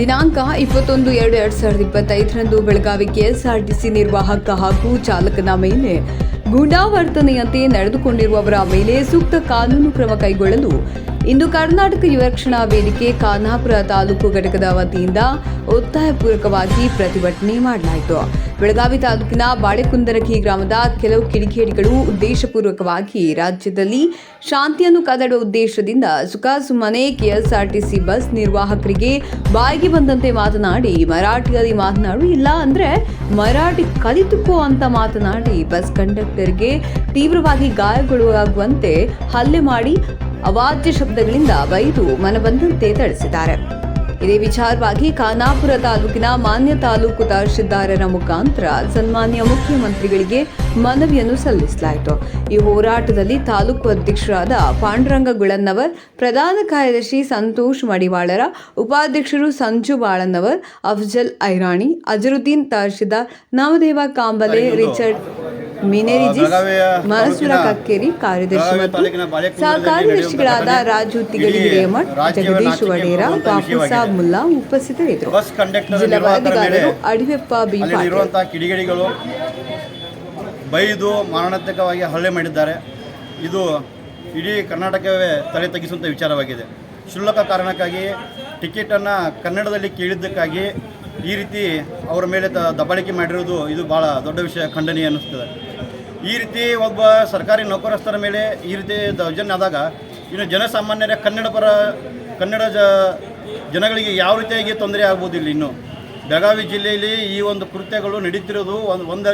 ದಿನಾಂಕ ಇಪ್ಪತ್ತೊಂದು ಎರಡು ಎರಡು ಸಾವಿರದ ಇಪ್ಪತ್ತೈದರಂದು ಬೆಳಗಾವಿ ಕೆಎಸ್ಆರ್ಟಿಸಿ ನಿರ್ವಾಹಕ ಹಾಗೂ ಚಾಲಕನ ಮೇಲೆ ಗೂಂಡಾವರ್ತನೆಯಂತೆ ನಡೆದುಕೊಂಡಿರುವವರ ಮೇಲೆ ಸೂಕ್ತ ಕಾನೂನು ಕ್ರಮ ಕೈಗೊಳ್ಳಲು ಇಂದು ಕರ್ನಾಟಕ ಯುವರಕ್ಷಣಾ ವೇದಿಕೆ ಖಾನಾಪುರ ತಾಲೂಕು ಘಟಕದ ವತಿಯಿಂದ ಒತ್ತಾಯಪೂರ್ವಕವಾಗಿ ಪ್ರತಿಭಟನೆ ಮಾಡಲಾಯಿತು. ಬೆಳಗಾವಿ ತಾಲೂಕಿನ ಬಾಳೆಕುಂದರಗಿ ಗ್ರಾಮದ ಕೆಲವು ಕಿಡಿಗೇಡಿಗಳು ಉದ್ದೇಶಪೂರ್ವಕವಾಗಿ ರಾಜ್ಯದಲ್ಲಿ ಶಾಂತಿಯನ್ನು ಕದಡುವ ಉದ್ದೇಶದಿಂದ ಸುಖಾಸುಮ್ಮನೆ ಕೆಎಸ್ಆರ್ಟಿಸಿ ಬಸ್ ನಿರ್ವಾಹಕರಿಗೆ ಬಾಯಿಗೆ ಬಂದಂತೆ ಮಾತನಾಡಿ, ಮರಾಠಿಯಲ್ಲಿ ಮಾತನಾಡು, ಇಲ್ಲ ಅಂದ್ರೆ ಮರಾಠಿ ಕಲಿತುಕೋ ಅಂತ ಮಾತನಾಡಿ ಬಸ್ ಕಂಡಕ್ಟರ್ಗೆ ತೀವ್ರವಾಗಿ ಗಾಯಗೊಳಗಾಗುವಂತೆ ಹಲ್ಲೆ ಮಾಡಿ ಅವಾಚ್ಯ ಶಬ್ದಗಳಿಂದ ಬೈದು ಮನಬಂದಂತೆ ಥಳಿಸಿದ್ದಾರೆ. ಇದೇ ವಿಚಾರವಾಗಿ ಖಾನಾಪುರ ತಾಲೂಕಿನ ಮಾನ್ಯ ತಾಲೂಕು ತಹಶೀಲ್ದಾರರ ಮುಖಾಂತರ ಸನ್ಮಾನ್ಯ ಮುಖ್ಯಮಂತ್ರಿಗಳಿಗೆ ಮನವಿಯನ್ನು ಸಲ್ಲಿಸಲಾಯಿತು. ಈ ಹೋರಾಟದಲ್ಲಿ ತಾಲೂಕು ಅಧ್ಯಕ್ಷರಾದ ಪಾಂಡುರಂಗ ಗುಳನ್ನವರ್ ಪ್ರಧಾನ ಕಾರ್ಯದರ್ಶಿ ಸಂತೋಷ್ ಮಡಿವಾಳರ ಉಪಾಧ್ಯಕ್ಷರು ಸಂಜು ಬಾಳನ್ನವರ್ ಅಫ್ಜಲ್ ಐರಾಣಿ ಅಜರುದ್ದೀನ್ ತಹಶೀಲ್ದಾರ್ ನಾಮದೇವ ಕಾಂಬಲೆ ರಿಚರ್ಡ್ ಮಿನೇರಿಜಿಸ್ ಬೆಳಗಾವಿಯ ಕಕ್ಕೇರಿ ಕಾರ್ಯದರ್ಶಿ ಮತ್ತು ಸಹ ಕಾರ್ಯದರ್ಶಿಗಳಾದ ರಾಜು ಇಡೀ ಹಿರೇಮಠ್ ಜಗದೀಶ್ ವಡೇರ ಪಡುವಂಥ ಸಾಬ್ ಮುಲ್ಲಾ ಉಪಸ್ಥಿತರಿದ್ದರು. ಜಿಲ್ಲಾ ವರದಿಗಾರರು ಅಡಿವೆಪ್ಪ ಬಿ ಕಿಡಿಗೇಡಿಗಳು ಬೈದು ಮಾರಣಾಂತಿಕವಾಗಿ ಹಲ್ಲೆ ಮಾಡಿದ್ದಾರೆ. ಇದು ಇಡೀ ಕರ್ನಾಟಕವೇ ತಲೆ ತಗ್ಗಿಸುವಂಥ ವಿಚಾರವಾಗಿದೆ. ಕ್ಷುಲ್ಲಕ ಕಾರಣಕ್ಕಾಗಿ ಟಿಕೆಟನ್ನು ಕನ್ನಡದಲ್ಲಿ ಕೇಳಿದ್ದಕ್ಕಾಗಿ ಈ ರೀತಿ ಅವರ ಮೇಲೆ ದಬ್ಬಾಳಿಕೆ ಮಾಡಿರೋದು ಇದು ಭಾಳ ದೊಡ್ಡ ವಿಷಯ ಖಂಡನೀಯ ಅನ್ನಿಸ್ತದೆ. ಈ ರೀತಿ ಒಬ್ಬ ಸರ್ಕಾರಿ ನೌಕರಸ್ಥರ ಮೇಲೆ ಈ ರೀತಿ ದೌರ್ಜನ್ಯ ಆದಾಗ ಇನ್ನು ಜನಸಾಮಾನ್ಯರ ಕನ್ನಡ ಪರ, ಕನ್ನಡ ಜ, ಜನಗಳಿಗೆ ಯಾವ ರೀತಿಯಾಗಿ ತೊಂದರೆ ಆಗ್ಬೋದಿಲ್ಲ ಇನ್ನು. ಬೆಳಗಾವಿ ಜಿಲ್ಲೆಯಲ್ಲಿ ಈ ಒಂದು ಕೃತ್ಯಗಳು ನಡೀತಿರೋದು ಒಂದು, ಒಂದರ